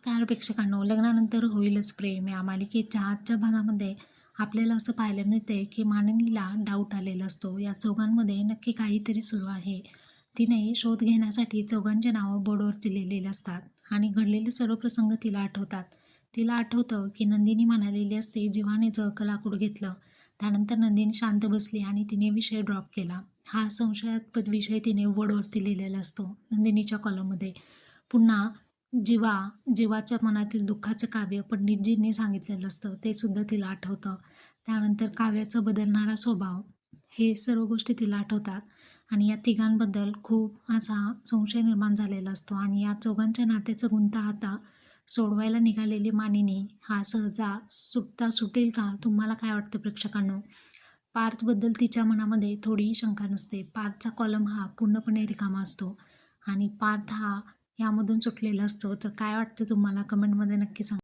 नमस्कार प्रेक्षकांनो. लग्नानंतर होईलच प्रेम. या मालिकेच्या आजच्या भागामध्ये आपल्याला असं पाहायला मिळते की मानिनीला डाऊट आलेला असतो. या चौघांमध्ये नक्की काहीतरी सुरू आहे. तिने शोध घेण्यासाठी चौघांचे नावं बोर्डवरती लिहिलेले असतात आणि घडलेले सर्व प्रसंग तिला आठवतात. तिला आठवतं की नंदिनी म्हणालेली असते जीवाने जळकं लाकूड घेतलं? त्यानंतर नंदिनी शांत बसली आणि तिने विषय ड्रॉप केला. हा संशयास्पद विषय तिने बोर्डवरती लिहिलेला असतो नंदिनीच्या कॉलममध्ये पुन्हा जीवा जीवाच्या मनातील दुःखाचं काव्य पंडितजींनी सांगितलेलं असतं ते सुद्धा तिला आठवतं. त्यानंतर काव्याचा बदलणारा स्वभाव हे सर्व गोष्टी तिला आठवतात. आणि या तिघांबद्दल खूप असा संशय निर्माण झालेला असतो. आणि या चौघांच्या नात्याचं गुंता आता सोडवायला निघालेली मानिनी हा सहजा सुटता सुटेल का? तुम्हाला काय वाटतं प्रेक्षकांनो? पार्थबद्दल तिच्या मनामध्ये थोडीही शंका नसते. पार्थचा कॉलम हा पूर्णपणे रिकामा असतो. आणि पार्थ हा यामधून सुटलेला असतो. तर काय वाटतं तुम्हाला? कमेंटमध्ये नक्की सांगा.